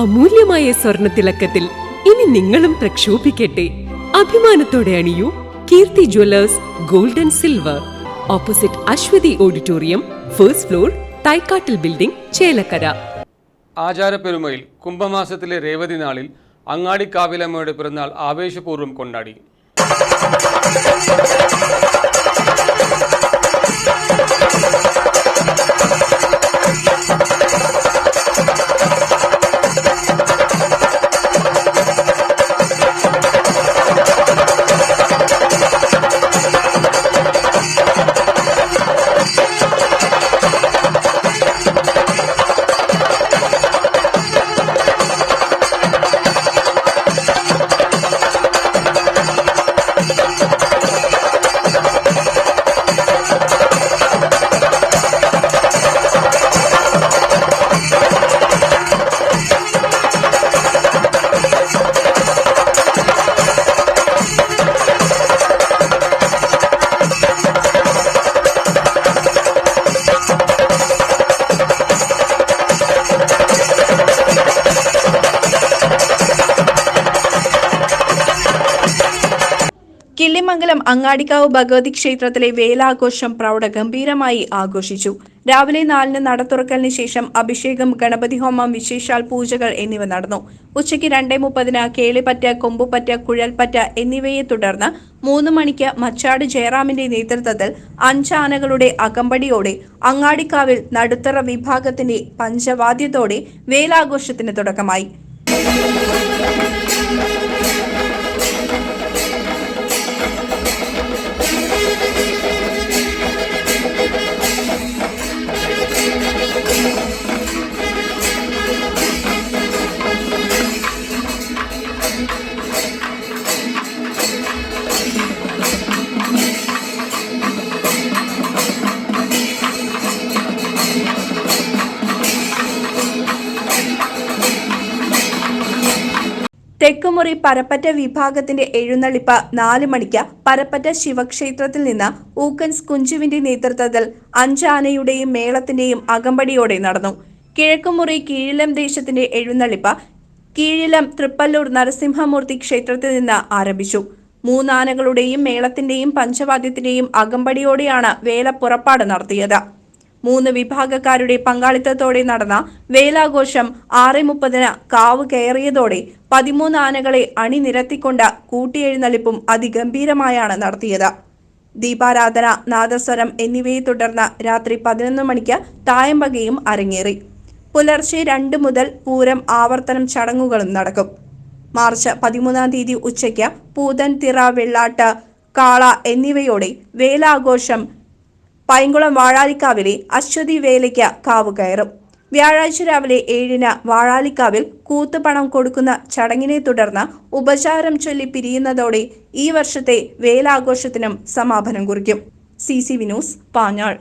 അമൂല്യമായ സ്വർണ തിളക്കത്തിൽ ഇനി നിങ്ങളും പ്രക്ഷോഭിക്കട്ടെ. അഭിമാനത്തോടെ അണിയൂ Keerthi jewellers gold and silver. Opposite Aswathi auditorium first floor തൈക്കാട്ടിൽ building Chelakkara. ആചാരപ്പെരുമയിൽ കുംഭമാസത്തിലെ രേവതി നാളിൽ അങ്ങാടി കാവിലമ്മയുടെ പിറന്നാൾ ആവേശപൂർവം കൊണ്ടാടി. കിള്ളിമംഗലം അങ്ങാടിക്കാവ് ഭഗവതി ക്ഷേത്രത്തിലെ വേലാഘോഷം പ്രൗഢഗംഭീരമായി ആഘോഷിച്ചു. രാവിലെ നാലിന് നട തുറക്കലിന് ശേഷം അഭിഷേകം ഗണപതി ഹോമം വിശേഷാൽ പൂജകൾ എന്നിവ നടന്നു. ഉച്ചയ്ക്ക് രണ്ടേ മുപ്പതിന് കേളിപ്പറ്റ കൊമ്പുപറ്റ കുഴൽപ്പറ്റ എന്നിവയെ തുടർന്ന് മൂന്ന് മണിക്ക് മച്ചാട് ജയറാമിന്റെ നേതൃത്വത്തിൽ അഞ്ചാനകളുടെ അകമ്പടിയോടെ അങ്ങാടിക്കാവിൽ നടുത്തറ വിഭാഗത്തിന്റെ പഞ്ചവാദ്യത്തോടെ വേലാഘോഷത്തിന് തുടക്കമായി. തെക്കുമുറി പരപ്പറ്റ വിഭാഗത്തിന്റെ എഴുന്നള്ളിപ്പ് നാല് മണിക്ക് പരപ്പറ്റ ശിവക്ഷേത്രത്തിൽ നിന്ന് ഊക്കൻസ് കുഞ്ചുവിന്റെ നേതൃത്വത്തിൽ അഞ്ചാനയുടെയും മേളത്തിന്റെയും അകമ്പടിയോടെ നടന്നു. കിഴക്കുമുറി കീഴിലം ദേശത്തിന്റെ എഴുന്നള്ളിപ്പ് കീഴിലം തൃപ്പല്ലൂർ നരസിംഹമൂർത്തി ക്ഷേത്രത്തിൽ നിന്ന് ആരംഭിച്ചു. മൂന്നാനകളുടെയും മേളത്തിന്റെയും പഞ്ചവാദ്യത്തിന്റെയും അകമ്പടിയോടെയാണ് വേല പുറപ്പാട് നടത്തിയത്. മൂന്ന് വിഭാഗക്കാരുടെ പങ്കാളിത്തത്തോടെ നടന്ന വേലാഘോഷം ആറ് മുപ്പതിന് കാവ് കയറിയതോടെ പതിമൂന്ന് ആനകളെ അണിനിരത്തിക്കൊണ്ട് കൂട്ടിയെഴുന്നള്ളിപ്പും അതിഗംഭീരമായാണ് നടത്തിയത്. ദീപാരാധന നാദസ്വരം എന്നിവയെ തുടർന്ന് രാത്രി പതിനൊന്ന് മണിക്ക് തായമ്പകയും അരങ്ങേറി. പുലർച്ചെ രണ്ട് മുതൽ പൂരം ആവർത്തനം ചടങ്ങുകളും നടക്കും. മാർച്ച് പതിമൂന്നാം തീയതി ഉച്ചയ്ക്ക് പൂതൻ തിറ വെള്ളാട്ട് കാള എന്നിവയോടെ വേലാഘോഷം പൈങ്കുളം വാഴാലിക്കാവിലെ അശ്വതി വേലയ്ക്ക് കാവ് കയറും. വ്യാഴാഴ്ച രാവിലെ ഏഴിന് വാഴാലിക്കാവിൽ കൂത്തുപണം കൊടുക്കുന്ന ചടങ്ങിനെ തുടർന്ന് ഉപചാരം ചൊല്ലി പിരിയുന്നതോടെ ഈ വർഷത്തെ വേലാഘോഷത്തിനും സമാപനം കുറിക്കും. C C Vinoos Panjal.